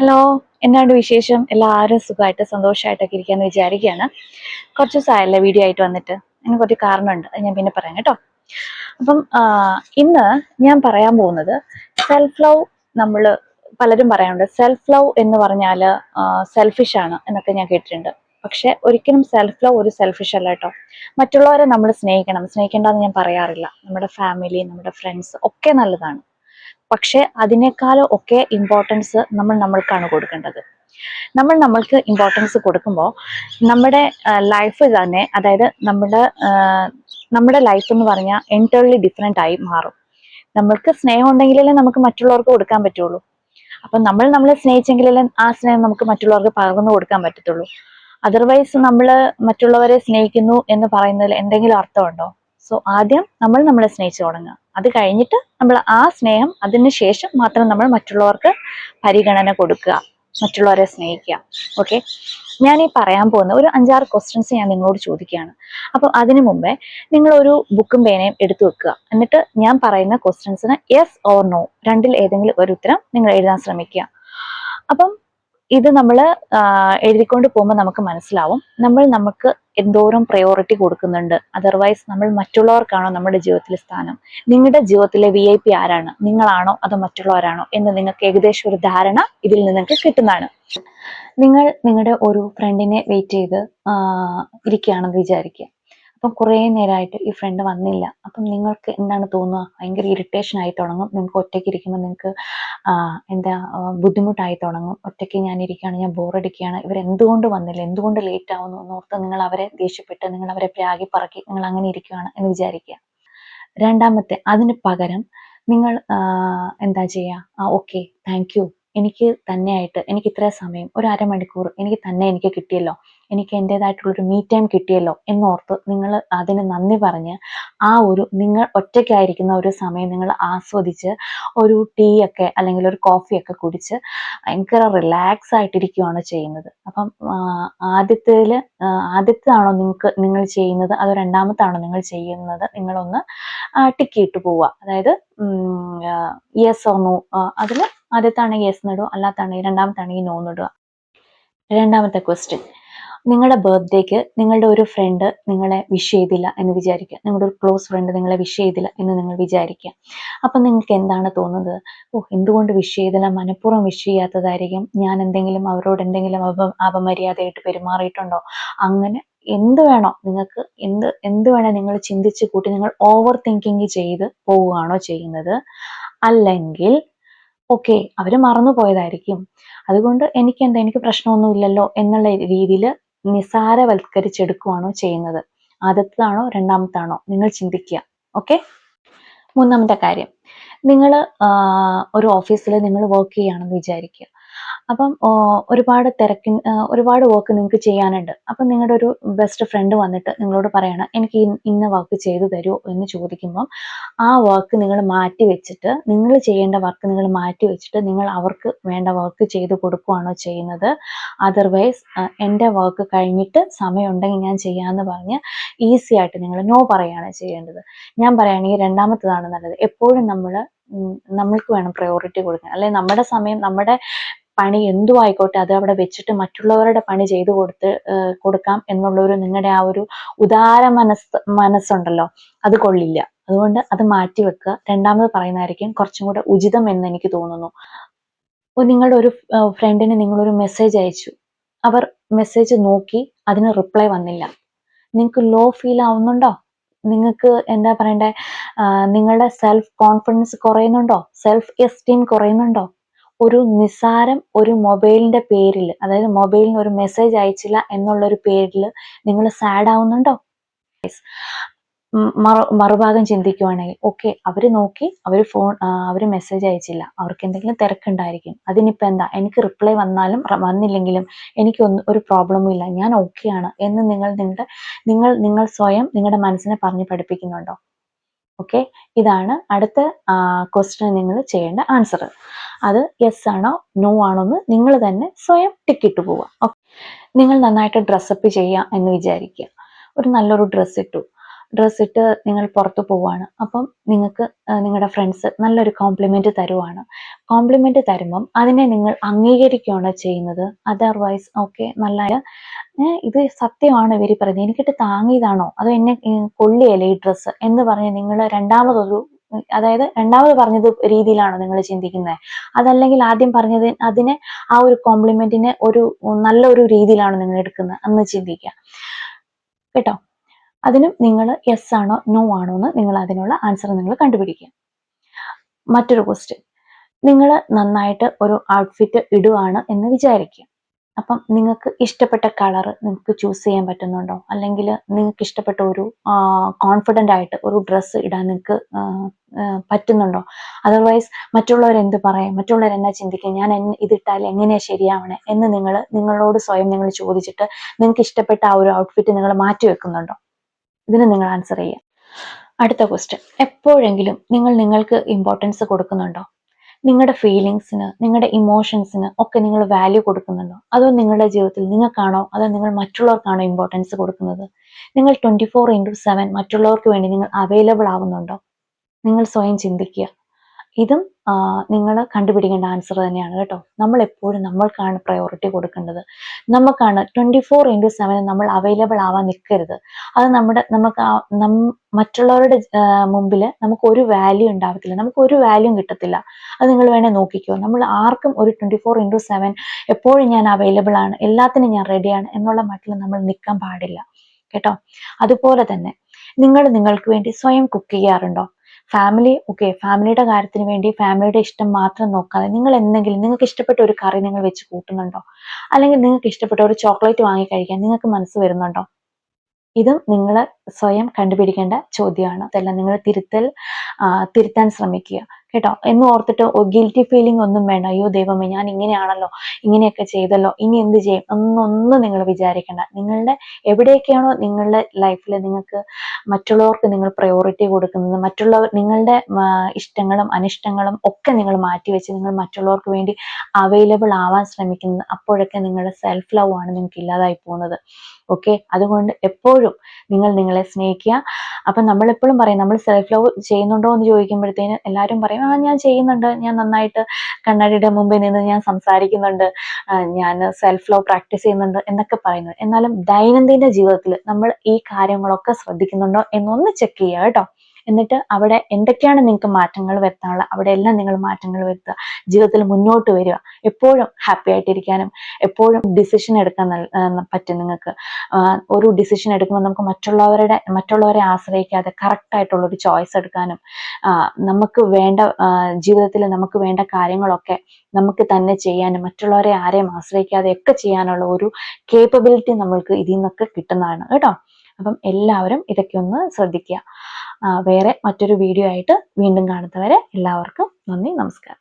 Hello എന്നാണ്ട് വിശേഷം? എല്ലാവരും സുഖമായിട്ട് സന്തോഷമായിട്ടൊക്കെ ഇരിക്കാന്ന് വിചാരിക്കുകയാണ്. കുറച്ച് ദിവസമായല്ലേ വീഡിയോ ആയിട്ട് വന്നിട്ട്. അതിന് കുറച്ച് കാരണമുണ്ട് അത് ഞാൻ പിന്നെ പറയാം കേട്ടോ. അപ്പം ഇന്ന് ഞാൻ പറയാൻ പോകുന്നത് സെൽഫ് ലവ് നമ്മൾ പലരും പറയാറുണ്ട്. സെൽഫ് ലവ് എന്ന് പറഞ്ഞാൽ സെൽഫിഷ് ആണ് എന്നൊക്കെ ഞാൻ കേട്ടിട്ടുണ്ട്. പക്ഷെ ഒരിക്കലും സെൽഫ് ലവ് ഒരു സെൽഫിഷ് അല്ല കേട്ടോ. മറ്റുള്ളവരെ നമ്മൾ സ്നേഹിക്കണം. സ്നേഹിക്കേണ്ടെന്ന് ഞാൻ പറയാറില്ല. നമ്മുടെ ഫാമിലി നമ്മുടെ ഫ്രണ്ട്സ് ഒക്കെ നല്ലതാണ്. പക്ഷെ അതിനേക്കാളും ഒക്കെ ഇമ്പോർട്ടൻസ് നമ്മൾ നമ്മൾക്കാണ് കൊടുക്കേണ്ടത്. നമ്മൾ നമ്മൾക്ക് ഇമ്പോർട്ടൻസ് കൊടുക്കുമ്പോൾ നമ്മുടെ ലൈഫ് തന്നെ അതായത് നമ്മുടെ നമ്മുടെ ലൈഫ് എന്ന് പറഞ്ഞാൽ എന്റർലി ഡിഫറെന്റ് ആയി മാറും. നമ്മൾക്ക് സ്നേഹം ഉണ്ടെങ്കിലല്ലേ നമുക്ക് മറ്റുള്ളവർക്ക് കൊടുക്കാൻ പറ്റുള്ളൂ. അപ്പൊ നമ്മൾ നമ്മളെ സ്നേഹിച്ചെങ്കിലല്ലേ ആ സ്നേഹം നമുക്ക് മറ്റുള്ളവർക്ക് പകർന്നു കൊടുക്കാൻ പറ്റത്തുള്ളൂ. അതർവൈസ് നമ്മൾ മറ്റുള്ളവരെ സ്നേഹിക്കുന്നു എന്ന് പറയുന്നതിൽ എന്തെങ്കിലും അർത്ഥമുണ്ടോ? സോ ആദ്യം നമ്മൾ നമ്മളെ സ്നേഹിച്ചു തുടങ്ങുക. അത് കഴിഞ്ഞിട്ട് നമ്മൾ ആ സ്നേഹം അതിന് ശേഷം മാത്രം നമ്മൾ മറ്റുള്ളവർക്ക് പരിഗണന കൊടുക്കുക മറ്റുള്ളവരെ സ്നേഹിക്കുക. ഓക്കെ ഞാൻ ഈ പറയാൻ പോകുന്ന ഒരു അഞ്ചാറ് ക്വസ്റ്റ്യൻസ് ഞാൻ നിങ്ങളോട് ചോദിക്കുകയാണ്. അപ്പം അതിനു മുമ്പേ നിങ്ങൾ ഒരു ബുക്കും പേനയും എടുത്തു വെക്കുക. എന്നിട്ട് ഞാൻ പറയുന്ന ക്വസ്റ്റ്യൻസിന് യെസ് ഓർ നോ രണ്ടിൽ ഏതെങ്കിലും ഒരു ഉത്തരം നിങ്ങൾ എഴുതാൻ ശ്രമിക്കുക. അപ്പം ഇത് നമ്മൾ എഴുതിക്കൊണ്ട് പോകുമ്പോൾ നമുക്ക് മനസ്സിലാവും. നമ്മൾ നമുക്ക് എന്തോരം പ്രയോറിറ്റി കൊടുക്കുന്നുണ്ട്. അതർവൈസ് നമ്മൾ മറ്റുള്ളവർക്കാണോ നമ്മുടെ ജീവിതത്തിലെ സ്ഥാനം? നിങ്ങളുടെ ജീവിതത്തിലെ വി ഐ പി ആരാണ്? നിങ്ങളാണോ അതോ മറ്റുള്ളവരാണോ? എന്ന് നിങ്ങൾക്ക് ഏകദേശം ഒരു ധാരണ ഇതിൽ നിങ്ങൾക്ക് കിട്ടുന്നതാണ്. നിങ്ങൾ നിങ്ങളുടെ ഒരു ഫ്രണ്ടിനെ വെയിറ്റ് ചെയ്ത് ഇരിക്കുകയാണെന്ന് വിചാരിക്കുക. അപ്പം കുറേ നേരമായിട്ട് ഈ ഫ്രണ്ട് വന്നില്ല. അപ്പം നിങ്ങൾക്ക് എന്താണ് തോന്നുക? ഭയങ്കര ഇറിറ്റേഷൻ ആയി തുടങ്ങും. നിങ്ങൾക്ക് ഒറ്റയ്ക്ക് ഇരിക്കുമ്പോൾ നിങ്ങൾക്ക് എന്താ ബുദ്ധിമുട്ടായി തുടങ്ങും. ഒറ്റയ്ക്ക് ഞാൻ ഇരിക്കുകയാണ് ഞാൻ ബോറടിക്കുകയാണ് ഇവർ എന്തുകൊണ്ട് വന്നില്ല? എന്തുകൊണ്ട് ലേറ്റ് ആവുന്നു? എന്നോർത്ത് നിങ്ങൾ അവരെ ദേഷ്യപ്പെട്ട് നിങ്ങൾ അവരെ പ്രാഗി പറക്കി നിങ്ങൾ അങ്ങനെ ഇരിക്കുകയാണ് എന്ന് വിചാരിക്കുക. രണ്ടാമത്തെ അതിന് പകരം നിങ്ങൾ എന്താ ചെയ്യുക? ഓക്കെ താങ്ക് യു എനിക്ക് തന്നെയായിട്ട് എനിക്ക് ഇത്ര സമയം ഒരു അരമണിക്കൂർ എനിക്ക് തന്നെ എനിക്ക് കിട്ടിയല്ലോ. എനിക്ക് എന്റെതായിട്ടുള്ളൊരു മീ ടൈം കിട്ടിയല്ലോ എന്നോർത്ത് നിങ്ങൾ അതിന് നന്ദി പറഞ്ഞ് ആ ഒരു നിങ്ങൾ ഒറ്റയ്ക്കായിരിക്കുന്ന ഒരു സമയം നിങ്ങൾ ആസ്വദിച്ച് ഒരു ടീ ഒക്കെ അല്ലെങ്കിൽ ഒരു കോഫിയൊക്കെ കുടിച്ച് ഭയങ്കര റിലാക്സ് ആയിട്ടിരിക്കുകയാണ് ചെയ്യുന്നത്. അപ്പം ആദ്യത്തേൽ ആദ്യത്തേതാണോ നിങ്ങൾക്ക് നിങ്ങൾ ചെയ്യുന്നത്? അതോ രണ്ടാമത്താണോ നിങ്ങൾ ചെയ്യുന്നത്? നിങ്ങളൊന്ന് ടിക്കിയിട്ട് പോവുക. അതായത് യെസ് ഓർ നോ അതിൽ ആദ്യത്താണെങ്കിൽ യെസ് എന്നിടുക അല്ലാത്താണെങ്കിൽ രണ്ടാമത്താണെങ്കിൽ നോ എന്നിടുക രണ്ടാമത്തെ ക്വസ്റ്റ്യൻ നിങ്ങളുടെ ബർത്ത്ഡേക്ക് നിങ്ങളുടെ ഒരു ഫ്രണ്ട് നിങ്ങളെ വിഷ് ചെയ്തില്ല എന്ന് വിചാരിക്കുക. നിങ്ങളുടെ ഒരു ക്ലോസ് ഫ്രണ്ട് നിങ്ങളെ വിഷ് ചെയ്തില്ല എന്ന് നിങ്ങൾ വിചാരിക്കുക. അപ്പം നിങ്ങൾക്ക് എന്താണ് തോന്നുന്നത്? ഓ എന്തുകൊണ്ട് വിഷ് ചെയ്തില്ല? മനഃപൂർവം വിഷ് ചെയ്യാത്തതായിരിക്കും. ഞാൻ എന്തെങ്കിലും അവരോട് എന്തെങ്കിലും അപ അപമര്യാദയായിട്ട് പെരുമാറിയിട്ടുണ്ടോ? അങ്ങനെ എന്ത് വേണോ നിങ്ങൾക്ക് എന്ത് എന്ത് വേണോ നിങ്ങൾ ചിന്തിച്ച് കൂട്ടി നിങ്ങൾ ഓവർ തിങ്കിങ് ചെയ്ത് പോവുകയാണോ ചെയ്യുന്നത്? അല്ലെങ്കിൽ ഓക്കെ അവർ മറന്നു പോയതായിരിക്കും. അതുകൊണ്ട് എനിക്ക് എന്താ എനിക്ക് പ്രശ്നമൊന്നുമില്ലല്ലോ എന്നുള്ള രീതിയിൽ നിസാരവൽക്കരിച്ചെടുക്കുകയാണോ ചെയ്യുന്നത്. ആദ്യത്തതാണോ രണ്ടാമത്താണോ? നിങ്ങൾ ചിന്തിക്കുക. ഓക്കെ? മൂന്നാമത്തെ കാര്യം. നിങ്ങൾ ഒരു ഓഫീസിൽ നിങ്ങൾ വർക്ക് ചെയ്യുകയാണെന്ന് വിചാരിക്കുക. അപ്പം ഒരുപാട് തിരക്കി ഒരുപാട് വർക്ക് നിങ്ങൾക്ക് ചെയ്യാനുണ്ട്. അപ്പം നിങ്ങളുടെ ഒരു ബെസ്റ്റ് ഫ്രണ്ട് വന്നിട്ട് നിങ്ങളോട് പറയണം എനിക്ക് ഇന്ന- വർക്ക് ചെയ്തു തരുമോ എന്ന് ചോദിക്കുമ്പം ആ വർക്ക് നിങ്ങൾ മാറ്റി വെച്ചിട്ട് നിങ്ങൾ ചെയ്യേണ്ട വർക്ക് നിങ്ങൾ മാറ്റി വെച്ചിട്ട് നിങ്ങൾ അവർക്ക് വേണ്ട വർക്ക് ചെയ്ത് കൊടുക്കുകയാണോ ചെയ്യുന്നത്. അതർവൈസ് എന്റെ വർക്ക് കഴിഞ്ഞിട്ട് സമയമുണ്ടെങ്കിൽ ഞാൻ ചെയ്യാമെന്ന് പറഞ്ഞ് ഈസി ആയിട്ട് നിങ്ങൾ നോ പറയുകയാണ് ചെയ്യേണ്ടത്. ഞാൻ പറയുകയാണെങ്കിൽ രണ്ടാമത്തതാണ് നല്ലത്. എപ്പോഴും നമ്മൾ നമ്മൾക്ക് വേണം പ്രയോറിറ്റി കൊടുക്കാൻ. അല്ലെങ്കിൽ നമ്മുടെ സമയം നമ്മുടെ പണി എന്തു ആയിക്കോട്ടെ അത് അവിടെ വെച്ചിട്ട് മറ്റുള്ളവരുടെ പണി ചെയ്തു കൊടുത്ത് കൊടുക്കാം എന്നുള്ള ഒരു നിങ്ങളുടെ ആ ഒരു ഉദാര മനസ് മനസ്സുണ്ടല്ലോ അത് കൊള്ളില്ല. അതുകൊണ്ട് അത് മാറ്റി വെക്കുക. രണ്ടാമത് പറയുന്നതായിരിക്കും കുറച്ചും കൂടെ ഉചിതം എന്ന് എനിക്ക് തോന്നുന്നു. നിങ്ങളുടെ ഒരു ഫ്രണ്ടിന് നിങ്ങളൊരു മെസ്സേജ് അയച്ചു. അവർ മെസ്സേജ് നോക്കി അതിന് റിപ്ലൈ വന്നില്ല. നിങ്ങൾക്ക് ലോ ഫീൽ ആവുന്നുണ്ടോ? നിങ്ങൾക്ക് എന്താ പറയണ്ടേ? നിങ്ങളുടെ സെൽഫ് കോൺഫിഡൻസ് കുറയുന്നുണ്ടോ? സെൽഫ് എസ്റ്റീം കുറയുന്നുണ്ടോ? ഒരു നിസ്സാരം ഒരു മൊബൈലിന്റെ പേരിൽ അതായത് മൊബൈലിന് ഒരു മെസ്സേജ് അയച്ചില്ല എന്നുള്ള ഒരു പേരിൽ നിങ്ങൾ സാഡ് ആവുന്നുണ്ടോ മറു മറുഭാഗം ചിന്തിക്കുവാണെങ്കിൽ ഓക്കെ അവർ നോക്കി അവർ ഫോൺ അവർ മെസ്സേജ് അയച്ചില്ല. അവർക്ക് എന്തെങ്കിലും തിരക്കുണ്ടായിരിക്കും. അതിനിപ്പോൾ എന്താ? എനിക്ക് റിപ്ലൈ വന്നാലും വന്നില്ലെങ്കിലും എനിക്കൊന്നും ഒരു പ്രോബ്ലമും ഇല്ല. ഞാൻ ഓക്കെയാണ് എന്ന് നിങ്ങൾ നിങ്ങളുടെ നിങ്ങൾ നിങ്ങൾ സ്വയം നിങ്ങളുടെ മനസ്സിനെ പറഞ്ഞ് പഠിപ്പിക്കുന്നുണ്ടോ? ഓക്കെ ഇതാണ് അടുത്ത ക്വസ്റ്റിന് നിങ്ങൾ ചെയ്യേണ്ട ആൻസർ അത് യെസ് ആണോ നോ ആണോ എന്ന് നിങ്ങൾ തന്നെ സ്വയം ടിക്കിട്ട് പോവുക. നിങ്ങൾ നന്നായിട്ട് ഡ്രസ്സപ്പ് ചെയ്യുക എന്ന് വിചാരിക്കുക. ഒരു നല്ലൊരു ഡ്രസ്സ് ഇട്ടു. ഡ്രസ്സ് ഇട്ട് നിങ്ങൾ പുറത്ത് പോവുകയാണ് അപ്പം നിങ്ങൾക്ക് നിങ്ങളുടെ ഫ്രണ്ട്സ് നല്ലൊരു കോംപ്ലിമെന്റ് തരുവാണ്. കോംപ്ലിമെന്റ് തരുമ്പം അതിനെ നിങ്ങൾ അംഗീകരിക്കുകയാണ് ചെയ്യുന്നത്? അതർവൈസ് ഓക്കെ നല്ല ഇത് സത്യമാണ് ഇവർ പറയുന്നത്? എനിക്കിട്ട് താങ്ങിയതാണോ? അതോ എന്നെ കൊള്ളിയല്ലേ ഈ ഡ്രസ്സ് എന്ന് പറഞ്ഞ് നിങ്ങൾ രണ്ടാമതൊരു അതായത് രണ്ടാമത് പറഞ്ഞത് രീതിയിലാണോ നിങ്ങൾ ചിന്തിക്കുന്നത്? അതല്ലെങ്കിൽ ആദ്യം പറഞ്ഞത് അതിനെ ആ ഒരു കോംപ്ലിമെന്റിനെ ഒരു നല്ലൊരു രീതിയിലാണോ നിങ്ങൾ എടുക്കുന്നത്? എന്ന് ചിന്തിക്കുക. കേട്ടോ? അതിനും നിങ്ങൾ യെസ് ആണോ നോ ആണോ എന്ന് നിങ്ങൾ അതിനുള്ള ആൻസർ നിങ്ങൾ കണ്ടുപിടിക്കുക. മറ്റൊരു ക്വസ്റ്റ്യൻ നിങ്ങൾ നന്നായിട്ട് ഒരു ഔട്ട്ഫിറ്റ് ഇടുവാണ് എന്ന് വിചാരിക്കുക. അപ്പം നിങ്ങൾക്ക് ഇഷ്ടപ്പെട്ട കളർ നിങ്ങൾക്ക് ചൂസ് ചെയ്യാൻ പറ്റുന്നുണ്ടോ? അല്ലെങ്കിൽ നിങ്ങൾക്ക് ഇഷ്ടപ്പെട്ട ഒരു കോൺഫിഡന്റ് ആയിട്ട് ഒരു ഡ്രസ്സ് ഇടാൻ നിങ്ങൾക്ക് പറ്റുന്നുണ്ടോ? അതർവൈസ് മറ്റുള്ളവർ എന്ത് പറയും? മറ്റുള്ളവർ എന്നാ ചിന്തിക്കും ഞാൻ ഇതിട്ടാൽ എങ്ങനെയാ ശരിയാവണേ എന്ന് നിങ്ങൾ നിങ്ങളോട് സ്വയം നിങ്ങൾ ചോദിച്ചിട്ട് നിങ്ങൾക്ക് ഇഷ്ടപ്പെട്ട ആ ഒരു ഔട്ട്ഫിറ്റ് നിങ്ങൾ മാറ്റി വെക്കുന്നുണ്ടോ? ഇതിന് നിങ്ങൾ ആൻസർ ചെയ്യുക. അടുത്ത ക്വസ്റ്റ്യൻ എപ്പോഴെങ്കിലും നിങ്ങൾ നിങ്ങൾക്ക് ഇമ്പോർട്ടൻസ് കൊടുക്കുന്നുണ്ടോ? നിങ്ങളുടെ ഫീലിങ്സിന് നിങ്ങളുടെ ഇമോഷൻസിന് ഒക്കെ നിങ്ങൾ വാല്യൂ കൊടുക്കുന്നുണ്ടോ? അതോ നിങ്ങളുടെ ജീവിതത്തിൽ നിങ്ങൾക്കാണോ അതോ നിങ്ങൾ മറ്റുള്ളവർക്കാണോ ഇമ്പോർട്ടൻസ് കൊടുക്കുന്നത്? നിങ്ങൾ ട്വന്റി ഫോർ ഇന്റു സെവൻ മറ്റുള്ളവർക്ക് വേണ്ടി നിങ്ങൾ അവൈലബിൾ ആവുന്നുണ്ടോ? നിങ്ങൾ സ്വയം ചിന്തിക്കുക. ഇതും നിങ്ങൾ കണ്ടുപിടിക്കേണ്ട ആൻസർ തന്നെയാണ് കേട്ടോ. നമ്മൾ എപ്പോഴും നമ്മൾക്കാണ് പ്രയോറിറ്റി കൊടുക്കേണ്ടത്. നമുക്കാണ് ട്വന്റി ഫോർ ഇന്റു സെവൻ നമ്മൾ അവൈലബിൾ ആവാൻ നിൽക്കരുത് അത് നമ്മുടെ നമുക്ക് മറ്റുള്ളവരുടെ മുമ്പിൽ നമുക്ക് ഒരു വാല്യൂ ഉണ്ടാവത്തില്ല. നമുക്ക് ഒരു വാല്യൂ കിട്ടത്തില്ല. അത് നിങ്ങൾ വേണേൽ നോക്കിക്കോ. നമ്മൾ ആർക്കും ഒരു ട്വന്റി ഫോർ ഇന്റു സെവൻ എപ്പോഴും ഞാൻ അവൈലബിൾ ആണ്. എല്ലാത്തിനും ഞാൻ റെഡിയാണ് എന്നുള്ള മട്ടിൽ നമ്മൾ നിൽക്കാൻ പാടില്ല. കേട്ടോ? അതുപോലെ തന്നെ നിങ്ങൾ നിങ്ങൾക്ക് വേണ്ടി സ്വയം കുക്ക് ചെയ്യാറുണ്ടോ? ഫാമിലി ഓക്കെ ഫാമിലിയുടെ കാര്യത്തിന് വേണ്ടി ഫാമിലിയുടെ ഇഷ്ടം മാത്രം നോക്കാതെ നിങ്ങൾ എന്തെങ്കിലും നിങ്ങൾക്ക് ഇഷ്ടപ്പെട്ട ഒരു കറി നിങ്ങൾ വെച്ച് കൂട്ടുന്നുണ്ടോ? അല്ലെങ്കിൽ നിങ്ങൾക്ക് ഇഷ്ടപ്പെട്ട ഒരു ചോക്ലേറ്റ് വാങ്ങി കഴിക്കാൻ നിങ്ങൾക്ക് മനസ്സ് വരുന്നുണ്ടോ? ഇതും നിങ്ങൾ സ്വയം കണ്ടുപിടിക്കേണ്ട ചോദ്യമാണ്. അതെല്ലാം നിങ്ങൾ തിരുത്തൽ തിരുത്താൻ ശ്രമിക്കുക. കേട്ടോ? എന്ന് ഓർത്തിട്ട് ഗിൽറ്റി ഫീലിംഗ് ഒന്നും വേണ്ട. അയ്യോ ദൈവമേ ഞാൻ ഇങ്ങനെയാണല്ലോ ഇങ്ങനെയൊക്കെ ചെയ്തല്ലോ. ഇനി എന്ത് ചെയ്യും? എന്നൊന്നും നിങ്ങൾ വിചാരിക്കേണ്ട. നിങ്ങളുടെ എവിടെയൊക്കെയാണോ നിങ്ങളുടെ ലൈഫിൽ നിങ്ങൾക്ക് മറ്റുള്ളവർക്ക് നിങ്ങൾ പ്രയോറിറ്റി കൊടുക്കുന്നത് മറ്റുള്ളവർ നിങ്ങളുടെ ഇഷ്ടങ്ങളും അനിഷ്ടങ്ങളും ഒക്കെ നിങ്ങൾ മാറ്റിവെച്ച് നിങ്ങൾ മറ്റുള്ളവർക്ക് വേണ്ടി അവൈലബിൾ ആവാൻ ശ്രമിക്കുന്നത് അപ്പോഴൊക്കെ നിങ്ങളുടെ സെൽഫ് ലവ് ആണ് നിങ്ങൾക്ക് ഇല്ലാതായി പോകുന്നത്. ഓക്കെ അതുകൊണ്ട് എപ്പോഴും നിങ്ങൾ നിങ്ങളെ സ്നേഹിക്കുക. അപ്പം നമ്മളെപ്പോഴും പറയും നമ്മൾ സെൽഫ് ലവ് ചെയ്യുന്നുണ്ടോ? എന്ന് ചോദിക്കുമ്പോഴത്തേന് എല്ലാവരും പറയും ആ ഞാൻ ചെയ്യുന്നുണ്ട്. ഞാൻ നന്നായിട്ട് കണ്ണാടിയുടെ മുമ്പിൽ നിന്ന് ഞാൻ സംസാരിക്കുന്നുണ്ട്. ഞാൻ സെൽഫ് ലവ് പ്രാക്ടീസ് ചെയ്യുന്നുണ്ട് എന്നൊക്കെ പറയുന്നു. എന്നാലും ദൈനംദിന ജീവിതത്തിൽ നമ്മൾ ഈ കാര്യങ്ങളൊക്കെ ശ്രദ്ധിക്കുന്നുണ്ടോ എന്നൊന്ന് ചെക്ക് ചെയ്യുക കേട്ടോ. എന്നിട്ട് അവിടെ എന്തൊക്കെയാണ് നിങ്ങൾക്ക് മാറ്റങ്ങൾ വരുത്താനുള്ള അവിടെ എല്ലാം നിങ്ങൾ മാറ്റങ്ങൾ വരുത്തുക. ജീവിതത്തിൽ മുന്നോട്ട് വരിക. എപ്പോഴും ഹാപ്പി ആയിട്ടിരിക്കാനും എപ്പോഴും ഡിസിഷൻ എടുക്കാൻ പറ്റും നിങ്ങൾക്ക്. ഒരു ഡിസിഷൻ എടുക്കുമ്പോൾ നമുക്ക് മറ്റുള്ളവരുടെ മറ്റുള്ളവരെ ആശ്രയിക്കാതെ കറക്റ്റ് ആയിട്ടുള്ള ഒരു ചോയ്സ് എടുക്കാനും നമുക്ക് വേണ്ട ജീവിതത്തിൽ നമുക്ക് വേണ്ട കാര്യങ്ങളൊക്കെ നമുക്ക് തന്നെ ചെയ്യാനും മറ്റുള്ളവരെ ആരെയും ആശ്രയിക്കാതെ ഒക്കെ ചെയ്യാനുള്ള ഒരു കേപ്പബിലിറ്റി നമ്മൾക്ക് ഇതിൽ നിന്നൊക്കെ കിട്ടുന്നതാണ്. കേട്ടോ? അപ്പം എല്ലാവരും ഇതൊക്കെ ഒന്ന് ശ്രദ്ധിക്കുക. വേറെ മറ്റൊരു വീഡിയോ ആയിട്ട് വീണ്ടും കാണുന്നവരെ എല്ലാവർക്കും നന്ദി നമസ്കാരം.